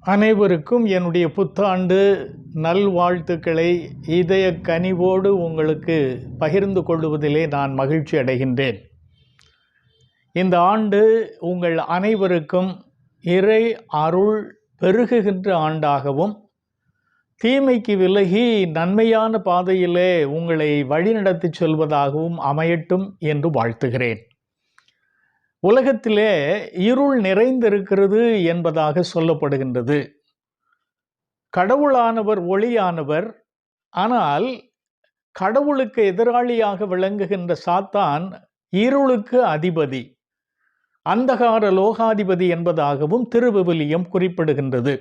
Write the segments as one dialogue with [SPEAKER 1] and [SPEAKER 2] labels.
[SPEAKER 1] அனைவருக்கும் என்னுடைய புத்தாண்டு நல்வாழ்த்துக்களை இதய கனிவோடு உங்களுக்கு பகிர்ந்து கொள்வதிலே நான் மகிழ்ச்சி அடைகின்றேன். இந்த ஆண்டு உங்கள் அனைவருக்கும் இறை அருள் பெருகுகின்ற ஆண்டாகவும் தீமைக்கு விலகி நன்மையான பாதையிலே உங்களை வழிநடத்திச் செல்வதாகவும் அமையட்டும் என்று வாழ்த்துகிறேன். உலகத்திலே இருள் நிறைந்திருக்கிறது என்பதாக சொல்லப்படுகின்றது. கடவுளானவர் ஒளியானவர் ஆனால் கடவுளுக்கு எதிராளியாக விளங்குகின்ற சாத்தான் இருளுக்கு அதிபதி அந்தகார லோகாதிபதி என்பதாகவும் திருவிவிலியம் குறிப்பிடுகின்றது.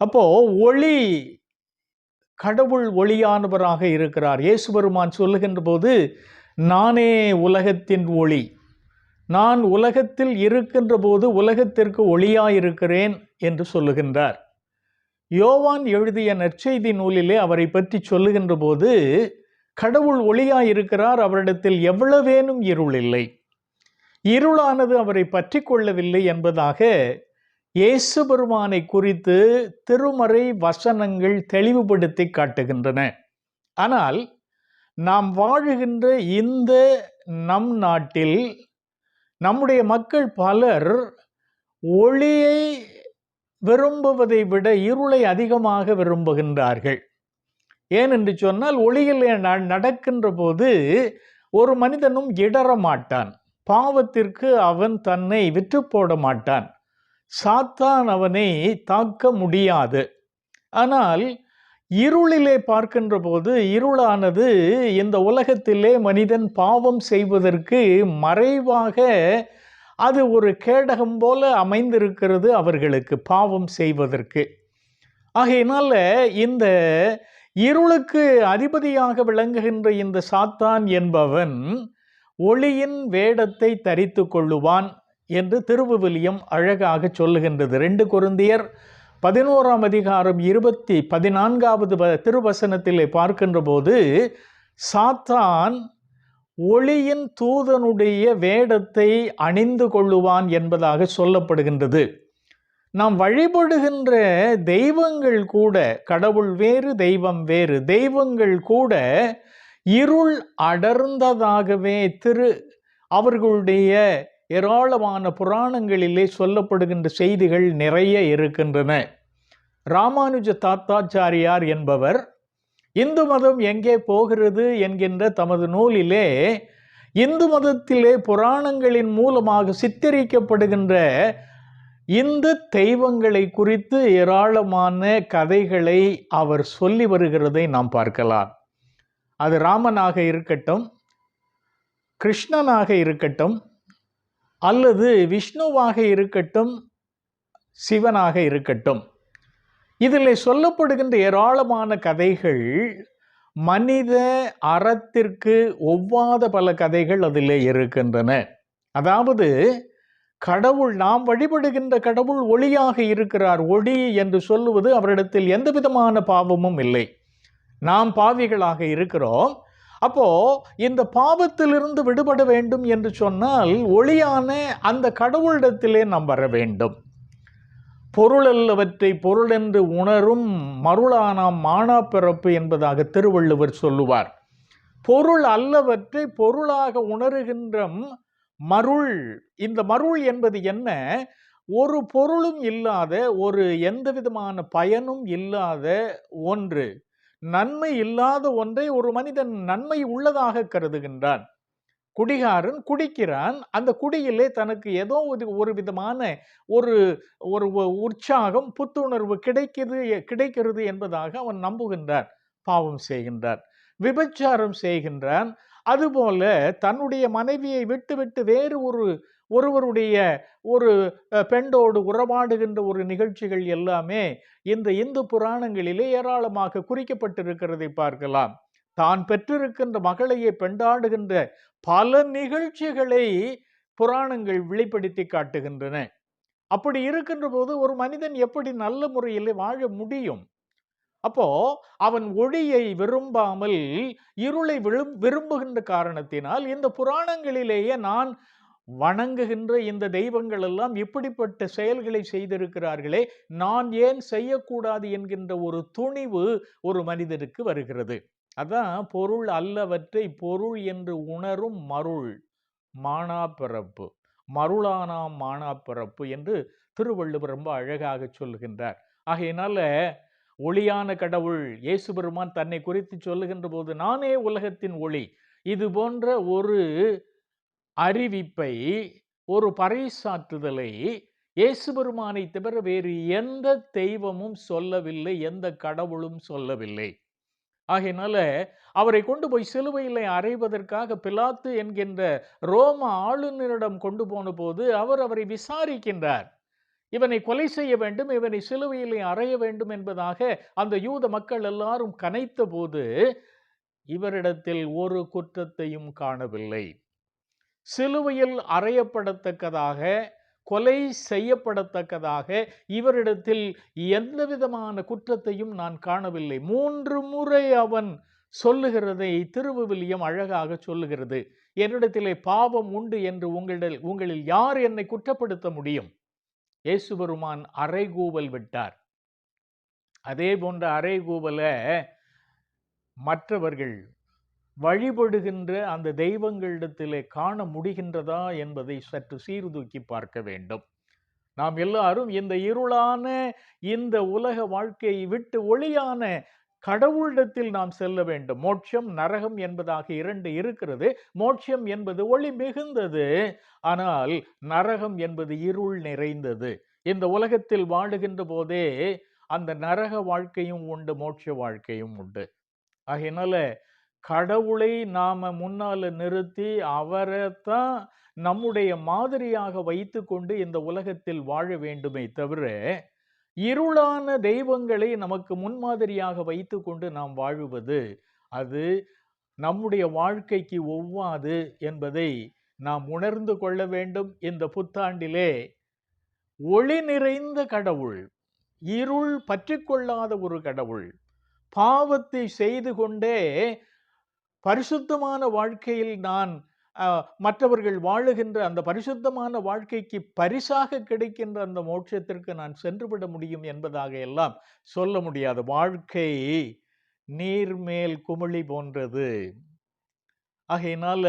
[SPEAKER 1] அப்போ ஒளி கடவுள் ஒளியானவராக இருக்கிறார். இயேசு பெருமான் சொல்லுகின்ற போது நானே உலகத்தின் ஒளி. நான் உலகத்தில் இருக்கின்ற போது உலகத்திற்கு ஒளியாயிருக்கிறேன் என்று சொல்லுகின்றார். யோவான் எழுதிய நற்செய்தி நூலிலே அவரை பற்றி சொல்லுகின்ற போது கடவுள் ஒளியாயிருக்கிறார் அவரிடத்தில் எவ்வளவேனும் இருள் இல்லை. இருளானது அவரை பற்றி கொள்ளவில்லை என்பதாக இயேசு பெருமானை குறித்து திருமறை வசனங்கள் தெளிவுபடுத்தி காட்டுகின்றன. ஆனால் நாம் வாழுகின்ற இந்த நம் நாட்டில் நம்முடைய மக்கள் பலர் ஒளியை விரும்புவதை விட இருளை அதிகமாக விரும்புகின்றார்கள். ஏனென்று சொன்னால் ஒளியில் நடக்கின்ற போது ஒரு மனிதனும் இடற மாட்டான். பாவத்திற்கு அவன் தன்னை விற்று போட மாட்டான். சாத்தான் அவனை தாக்க முடியாது. ஆனால் இருளிலே பார்க்கின்ற போது இருளானது இந்த உலகத்திலே மனிதன் பாவம் செய்வதற்கு மறைவாக அது ஒரு கேடகம் போல அமைந்திருக்கிறது அவர்களுக்கு பாவம் செய்வதற்கு. ஆகையினால இந்த இருளுக்கு அதிபதியாக விளங்குகின்ற இந்த சாத்தான் என்பவன் ஒளியின் வேடத்தை தரித்து கொள்ளுவான் என்று திருவுவிலியம் அழகாக சொல்லுகின்றது. ரெண்டு குருந்தியர் பதினோராம் அதிகாரம் இருபத்தி பதினான்காவது திருவசனத்திலே பார்க்கின்ற போது சாத்தான் ஒளியின் தூதனுடைய வேடத்தை அணிந்து கொள்ளுவான் என்பதாக சொல்லப்படுகின்றது. நாம் வழிபடுகின்ற தெய்வங்கள் கூட கடவுள் வேறு தெய்வம் வேறு தெய்வங்கள் கூட இருள் அடர்ந்ததாகவே திரு அவர்களுடைய ஏராளமான புராணங்களிலே சொல்லப்படுகின்ற செய்திகள் நிறைய இருக்கின்றன. ராமானுஜ தாத்தாச்சாரியார் என்பவர் இந்து மதம் எங்கே போகிறது என்கின்ற தமது நூலிலே இந்து மதத்திலே புராணங்களின் மூலமாக சித்தரிக்கப்படுகின்ற இந்து தெய்வங்களை குறித்து ஏராளமான கதைகளை அவர் சொல்லி வருகிறதை நாம் பார்க்கலாம். அது ராமனாக இருக்கட்டும் கிருஷ்ணனாக இருக்கட்டும் அல்லது விஷ்ணுவாக இருக்கட்டும் சிவனாக இருக்கட்டும். இதில் சொல்லப்படுகின்ற ஏராளமான கதைகள் மனித அறத்திற்கு ஒவ்வாத பல கதைகள் அதில் இருக்கின்றன. அதாவது கடவுள் நாம் வழிபடுகின்ற கடவுள் ஒளியாக இருக்கிறார் ஒளி என்று சொல்லுவது அவரிடத்தில் எந்த விதமான பாவமும் இல்லை. நாம் பாவிகளாக இருக்கிறோம் அப்போ இந்த பாவத்திலிருந்து விடுபட வேண்டும் என்று சொன்னால் ஒளியான அந்த கடவுளிடத்திலே நாம் வர வேண்டும். பொருளல்லவற்றை பொருள் என்று உணரும் மருளானாம் மானா பிறப்பு என்பதாக திருவள்ளுவர் சொல்லுவார். பொருள் அல்லவற்றை பொருளாக உணருகின்ற மருள் இந்த மருள் என்பது என்ன? ஒரு பொருளும் இல்லாத ஒரு எந்த விதமான பயனும் இல்லாத ஒன்று. நன்மை இல்லாத ஒன்றை ஒரு மனிதன் நன்மை உள்ளதாக கருதுகின்றான். குடிகாரன் குடிக்கிறான். அந்த குடியிலே தனக்கு ஏதோ ஒரு ஒரு விதமான ஒரு ஒரு உற்சாகம் புத்துணர்வு கிடைக்கிறது கிடைக்கிறது என்பதாக அவன் நம்புகின்றான். பாவம் செய்கின்றான். விபச்சாரம் செய்கின்றான். அதுபோல தன்னுடைய மனைவியை விட்டு விட்டு வேறு ஒரு ஒருவருடைய ஒரு பெண்டோடு உறவாடுகின்ற ஒரு நிகழ்ச்சிகள் எல்லாமே இந்த இந்து புராணங்களிலே ஏராளமாக குறிக்கப்பட்டிருக்கிறதை பார்க்கலாம். தான் பெற்றிருக்கின்ற மகளையே பெண்டாடுகின்ற பல நிகழ்ச்சிகளை புராணங்கள் வெளிப்படுத்தி காட்டுகின்றன. அப்படி இருக்கின்ற போது ஒரு மனிதன் எப்படி நல்ல முறையில் வாழ முடியும்? அப்போ அவன் ஒளியை விரும்பாமல் இருளை விரும் விரும்புகின்ற காரணத்தினால் இந்த புராணங்களிலேயே நான் வணங்குகின்ற இந்த தெய்வங்கள் எல்லாம் இப்படிப்பட்ட செயல்களை செய்திருக்கிறார்களே? நான் ஏன் செய்யக்கூடாது என்கின்ற ஒரு துணிவு ஒரு மனிதனுக்கு வருகிறது. அதான் பொருள் அல்லவற்றை பொருள் என்று உணரும் மருள் மானா பிறப்பு மருளானாம் மானா பிறப்பு என்று திருவள்ளுவர் ரொம்ப அழகாக சொல்லுகின்றார். ஆகையினால ஒளியான கடவுள் இயேசு பெருமான் தன்னை குறித்து சொல்லுகின்ற போது நானே உலகத்தின் ஒளி இது போன்ற ஒரு அறிவிப்பை ஒரு பறைசாற்றுதலை இயேசு பெருமானை தவிர வேறு எந்த தெய்வமும் சொல்லவில்லை எந்த கடவுளும் சொல்லவில்லை. ஆகையினால அவரை கொண்டு போய் சிலுவையில் அறைவதற்காக பிலாத்து என்கின்ற ரோம ஆளுநரிடம் கொண்டு போன போது அவர் அவரை விசாரிக்கின்றார். இவனை கொலை செய்ய வேண்டும் இவனை சிலுவையில் அறைய வேண்டும் என்பதாக அந்த யூத மக்கள் எல்லாரும் கனைத்த போது இவரிடத்தில் ஒரு குற்றத்தையும் காணவில்லை. சிலுவையில் அறையப்படத்தக்கதாக கொலை செய்யப்படத்தக்கதாக இவரிடத்தில் எந்த விதமான குற்றத்தையும் நான் காணவில்லை. மூன்று முறை அவன் சொல்லுகிறதை திருவிவிலியம் அழகாக சொல்லுகிறது. என்னிடத்திலே பாவம் உண்டு என்று உங்களிடல் உங்களில் யார் என்னை குற்றப்படுத்த முடியும்? இயேசுபெருமான் அரைகூவல் விட்டார். அதே போன்ற அரைகூவலை மற்றவர்கள் வழிபடுகின்ற அந்த தெய்வங்களிடத்திலே காண முடிகின்றதா என்பதை சற்று சீர்தூக்கி பார்க்க வேண்டும். நாம் எல்லாரும் இந்த இருளான இந்த உலக வாழ்க்கையை விட்டு ஒளியான கடவுளிடத்தில் நாம் செல்ல வேண்டும். மோட்சம் நரகம் என்பதாக இரண்டு இருக்கிறது. மோட்சம் என்பது ஒளி மிகுந்தது. ஆனால் நரகம் என்பது இருள் நிறைந்தது. இந்த உலகத்தில் வாழுகின்ற போதே அந்த நரக வாழ்க்கையும் உண்டு மோட்ச வாழ்க்கையும் உண்டு. ஆகையினால கடவுளை நாம முன்னால நிறுத்தி அவரை தான் நம்முடைய மாதிரியாக வைத்துக்கொண்டு இந்த உலகத்தில் வாழ வேண்டுமே தவிர இருளான தெய்வங்களை நமக்கு முன்மாதிரியாக வைத்துக்கொண்டு நாம் வாழுவது அது நம்முடைய வாழ்க்கைக்கு ஒவ்வாது என்பதை நாம் உணர்ந்து கொள்ள வேண்டும். இந்த புத்தாண்டிலே ஒளி நிறைந்த கடவுள் இருள் பற்றிக்கொள்ளாத ஒரு கடவுள் பாவத்தை செய்து கொண்டே பரிசுத்தமான வாழ்க்கையில் நான் மற்றவர்கள் வாழுகின்ற அந்த பரிசுத்தமான வாழ்க்கைக்கு பரிசாக கிடைக்கின்ற அந்த மோட்சத்திற்கு நான் சென்றுவிட முடியும் என்பதாக எல்லாம் சொல்ல முடியாது. வாழ்க்கை நீர்மேல் குமிழி போன்றது. ஆகையினால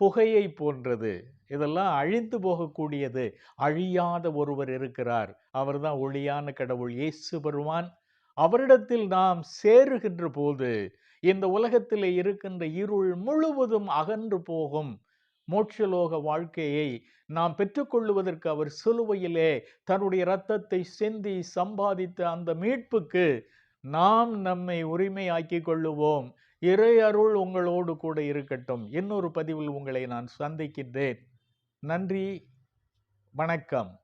[SPEAKER 1] புகையை போன்றது. இதெல்லாம் அழிந்து போகக்கூடியது. அழியாத ஒருவர் இருக்கிறார். அவர்தான் ஒளியான கடவுள். இயேசு பெருமான். அவரிடத்தில் நாம் சேருகின்ற போது இந்த உலகத்திலே இருக்கின்ற இருள் முழுவதும் அகன்று போகும். மோட்சலோக வாழ்க்கையை நாம் பெற்றுக்கொள்ளுவதற்கு அவர் சிலுவையிலே தன்னுடைய இரத்தத்தை சிந்தி சம்பாதித்த அந்த மீட்புக்கு நாம் நம்மை உரிமையாக்கி கொள்ளுவோம். இறை அருள் உங்களோடு கூட இருக்கட்டும். இன்னொரு பதிவில் உங்களை நான் சந்திக்கின்றேன். நன்றி. வணக்கம்.